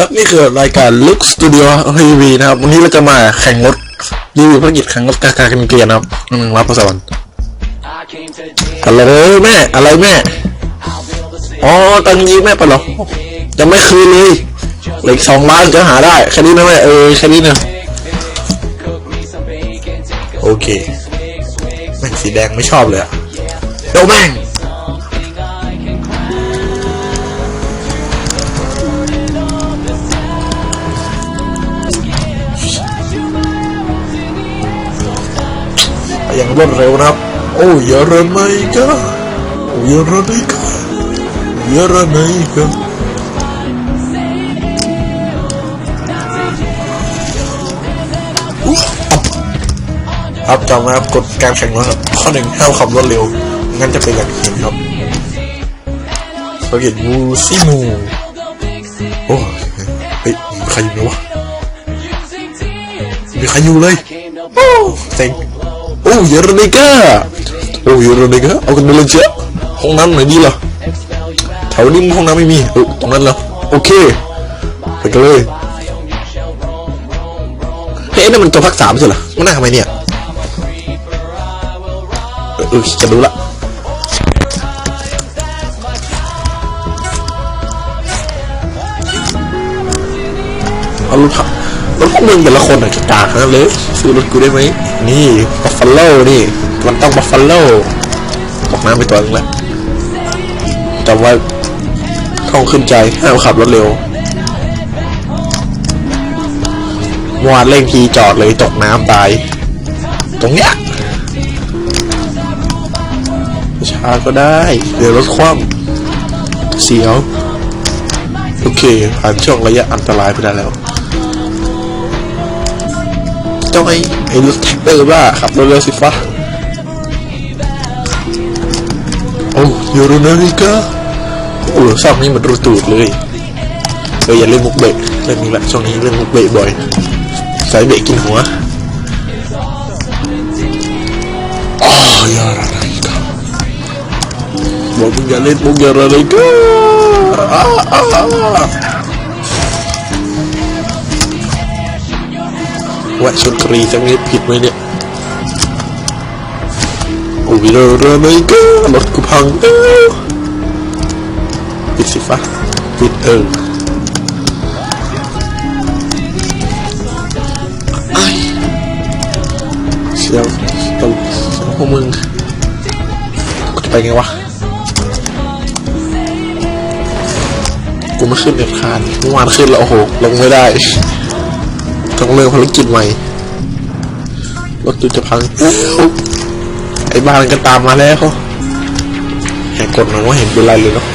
ครับนี่คือรายการ Look Studio TV นะครับ วันนี้เราจะมาแข่งรถรีวิวภารกิจแข่งรถกากากันเกลียนะครับหนึ่งรับประสวรรค์อะไรเลยแม่อะไรแม่ อ๋อตังยีแม่ไปะหรอยังไม่คืนเลยเหลืออกสองล้านจะหาได้แค่นี้นะแม่เออแค่นี้นะโอเคแม่งสีแดงไม่ชอบเลยอะเดี๋ยวแม่ง อย่างรวดเร็วนะครับ โอ้ยาระไนกะโอ้ยาระไนกะยาระไนกะอุ๊ยครับจำนะครับกฎการแข่งรถครับข้อหนึ่งห้ามขับรถเร็ว งั้นจะเป็นอย่างเห็นครับเราเห็นมูซิมูโอ้เฮ้ยมีใครอยู่ไหมวะมีใครอยู่เลยโอ้เซ็ง โอ้ยอรนิก้าโอ้ยอรนิก้าเอากันไปเลยเจ้าห้องน้ำไหนดีล่ะแถวนี้ห้องน้ำไม่มีเออตรงนั้นเหรอโอเคไปกันเลยเฮ้ยนั่นมันตัวพักสามใช่เหรอมันน่าทำไมเนี่ยเออจะรู้ละเอารถพักรถพวกมึงแต่ละคนอะจะกากันเลยซื้อรถกูได้ไหม นี่บัฟฟาโลนี่ มันต้องบัฟฟาโลตกน้ำไปตัวนึงแล้วจำไว้ท่องขึ้นใจห้ามขับรถเร็ววานเร่งทีจอดเลยตกน้ำตาย ตรงเนี้ยช้าก็ได้ เดี๋ยวรถคว่ำเสียว โอเค ผ่านช่วงระยะอันตรายไปได้แล้วเจ้าไอ้ไอ้รถแท็ก เตอร์บ้าขับรถเร็วสิฟ้าโอ้ยูโรนาฬิกาโอ้ชอบนี่มันรูตูดเลยเอออย่าเล่นมุกเบะเล่นนี้แหละช่วงนี้เล่นมุกเบะบ่อยสายเบะกินหัวอ๋อยารานาฬิกาบอกมึงอย่าเล่นมุกยารานาฬิกา วะชนกรีสักนิดผิดไหมเนี่ยโอ้ยเรือไม่ก็รถกูพังแล้วปิดสิฟ้าปิดเออไอเชียวตลพวกมึงกูจะไปไงวะกูไม่ขึ้นเด็ดขาดเมื่อวานขึ้นแล้วโอ้โหลงไม่ได้ ต้องเริ่มภารกิจใหม่รถตูจะพังแล้วไอ้บ้านก็ตามมาแล้วแหกกดหนังว่าเห็นเป็นไรเลยเนาะ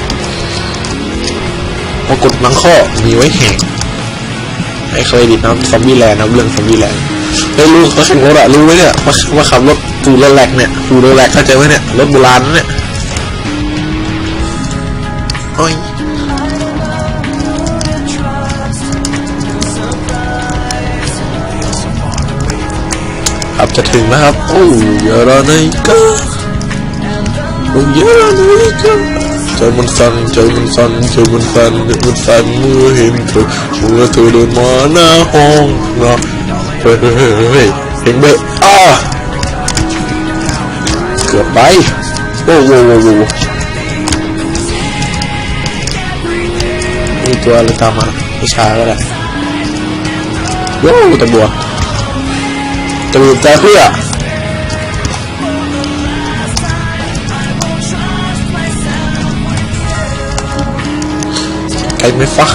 พอกดหนังข้อมีไว้แหกไอ้เคยดิตนะซอมบี้แลนด์นะเรื่องซอมบี้แลนด์ไอ้ลูกเขาข่งรถอะรู้ไหมเนี่ยว่าว่าขับรถฟูรถแลกเนี่ยฟูรถแลกเข้าใจไหมเนี่ยรถโบราณนะเนี่ยโอ้ย ครับจะถึงนะครับโอ้ยาราไนกาโอ้ยาราไนกาใจมันสั่นใจมันสั่นใจมันสั่นใจมันสั่นเมื่อเห็นเธอเมื่อเธอเดินมาหน้าห้องนะเฮ้ยเฮ้ยเฮ้ยเฮ้ยเพลงเบะอ้าเกือบไปโอ้โหโอ้โหมีตัวอะไรตามมาไม่ช้าก็ได้โย่ตะบัว ตื่นใจเพื่อใครไม่ฟัก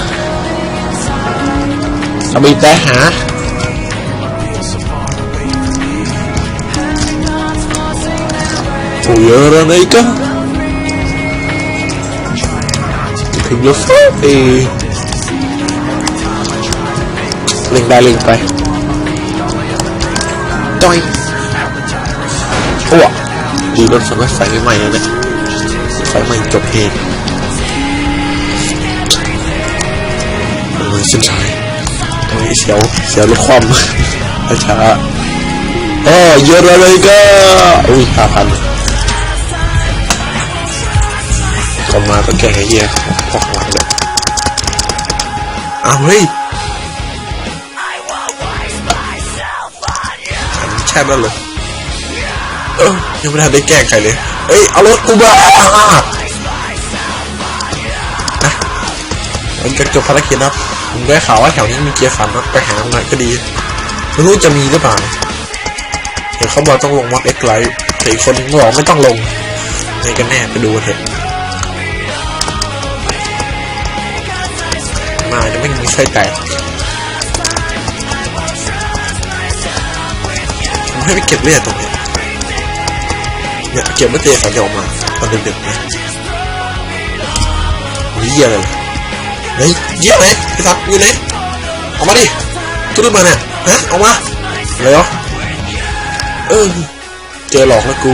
สบีแต่หา โอ้ยชั่วฟ้าเอเล่งได้เล่งไปจอยโอ้ดีรถสมัยไฟใหม่ๆนะเนี่ยไฟใหม่จบเพลงเออเส้นชัยตรงนี้เสียวเสียวรถคว่ำช้าๆอ๋อเยอะเลยก็อุ้ยห้าพันก่อนมาก็แกงไอ้เหี้ยพอกหลังเลยอ้าวเฮ้ย ใช่แล้วเหรอเออยังไม่ทันได้แกล้งใครเลยเอ้ยเอารถกูมานะมันจะจบภารกิจนับผมได้ข่าวว่าแถวนี้มีเกียร์ขันนะไปหาหน่อยก็ดีไม่รู้จะมีหรือเปล่าเห็นเขาบอกต้องลงมอดเอ็กไลท์แต่อีกคนนึงบอกไม่ต้องลงในกันแน่ไปดูเถอะมาจะไม่มีไส้แตก ให้ไปเก็บเลือดตรงนี้เนี่ยเก็บเมื่อเจสันยออกมาตอนดึกๆนะวิเยี่ยเลยเฮ้ยเยี่ยไหมไอ้สัตว์อยู่ไหนออกมาดิขึ้มาเนี่ยฮะออกมาเลยวะเออเจอหลอกแล้วกู